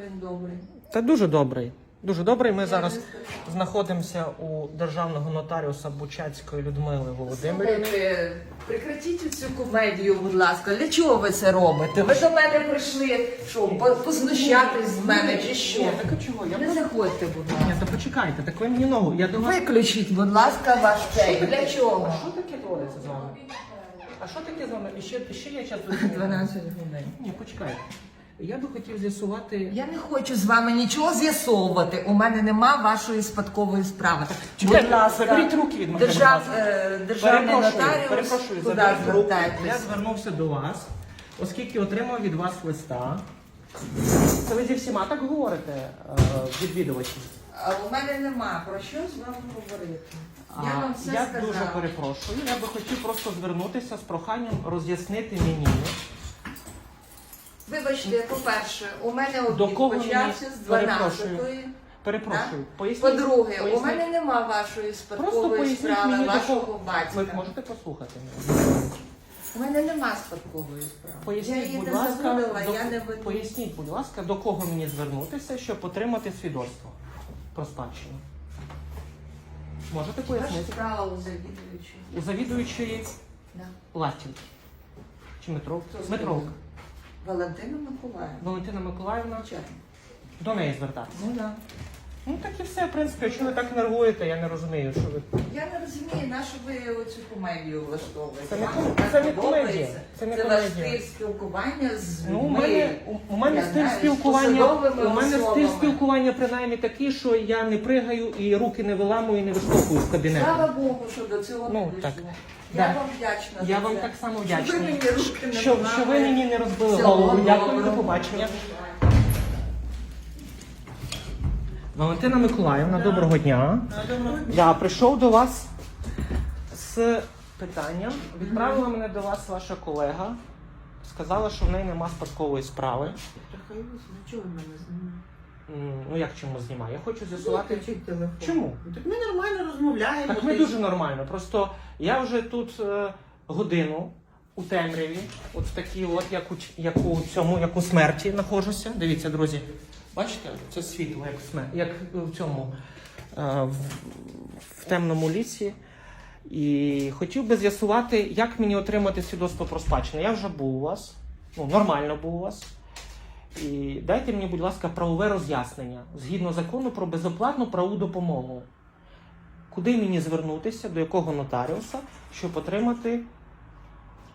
він добрий. Та дуже добрий. Дуже добрий. Ми зараз знаходимося у державного нотаріуса Бучацької Людмили Володимирівни. Слухайте, прекратіть цю комедію, будь ласка. Для чого ви це робите? Ви до мене прийшли, що, по- познущатись з мене чи що? Ні, так а чого? Я Не просто... заходьте, будь Ні, ласка. та почекайте, так ви мені ногу. Я до вас. Виключіть, будь ласка, ваш цей. Для чого? А що таке твориться з вами? А що таке з вами? І ще, ще є час до 12 годин. Ні, почекайте. Я би хотів з'ясувати. Я не хочу з вами нічого з'ясовувати. У мене нема вашої спадкової справи. Будь ласка, заберіть руки від мене, держав, будь ласка. е, державний Перепрошую, нотаріус. перепрошую, Куди заберіть руки. звертайтесь? Я звернувся до вас, оскільки отримав від вас листа. Це ви зі всіма так говорите, е, відвідувачі. А у мене нема про що з вами говорити. Я вам все я сказала. дуже перепрошую. Я би хотів просто звернутися з проханням роз'яснити мені, Вибачте, по-перше, у мене До обід кого почався з 12-ї. Перепрошую. поясніть. По-друге, у поясніть. мене нема вашої Просто спадкової поясніть справи, мені вашого такого. батька. Ви можете послухати мене? У мене нема спадкової справи. я Поясніть, її будь не ласка, загубила, до- я не веду. поясніть, будь ласка, до кого мені звернутися, щоб отримати свідоцтво про спадщину. Можете Ваша пояснити? справа у завідувачі. У завідуючої Да. Латінки. Чи метро? Хто з? Валентина Миколаївна. Валентина Миколаївна. Чай. До неї звертатися. Ну да. Ну так і все, в принципі, якщо ви так нервуєте, я не розумію, що ви. Я не розумію, на що ви оцю комедію влаштовуєте. Це не Вам ком- так це не подобається? комедія. Це не ваш комедія. стиль спілкування з Ну, у людьми. мене, у, у мене я стиль знаю, з спілкування. посадовими У мене стиль особами. спілкування принаймні такий, що я не пригаю і руки не виламую, і не виштовхую з кабінету. Слава Богу, що до цього Ну, не дійшло. так. Я Да. вам вдячна. Я за вам це. так само Що ви мені руки не Що, що ви мені не розбили Всього голову. Дякую, до доброго. побачення. Валентина Миколаївна, доброго дня. Я прийшов до вас з питанням. Відправила мене до вас ваша колега. Сказала, що в неї нема спадкової справи. Трохи чого мене знімає? М, Ну як чому знімає? Я хочу з'ясувати. Виключіть телефон. Чому? Ну, Так ми нормально розмовляємо. Так ми ти- дуже нормально. Просто я вже тут е, годину у темряві, от в такій, от як у, як у цьому, як у смерті знаходжуся. Дивіться, друзі. Бачите, це світло, як смер- як в цьому е, в, в темному лісі. І хотів би з'ясувати, як мені отримати свідоцтво про спадщину. Я вже був у вас, ну нормально був у вас. І дайте мені, будь ласка, правове роз'яснення згідно закону про безоплатну правову допомогу. Куди мені звернутися, до якого нотаріуса, щоб отримати.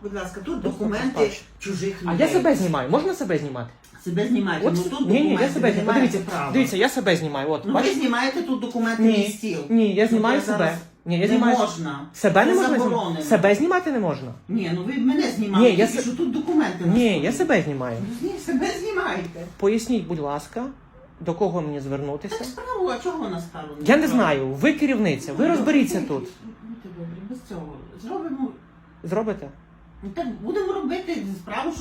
Будь ласка, тут документи чужих А я себе знімаю. Можна себе знімати? Себе знімайте. От, ну тут ні, ні, я себе знімаю. Дивіться, права. дивіться, я себе знімаю. От, Ну ви знімаєте тут документи мій Ні, стіл. ні, я Ну, знімаю себе. зараз Ні, я не знімаю. можна. Себе не можна знімати? заборонено. Себе знімати не можна. Ні, ну ви мене знімали, Ні, я тільки се- що тут документи. Ні, я себе знімаю. Ну, Ні, себе знімайте. Поясніть, будь ласка, до кого мені Так звернутися. справу, а чого вона справу? Я не знаю, ви керівниця, ви розберіться тут. Будьте добрі, без цього. Зробимо. Зробите? Ну так будемо робити справу, що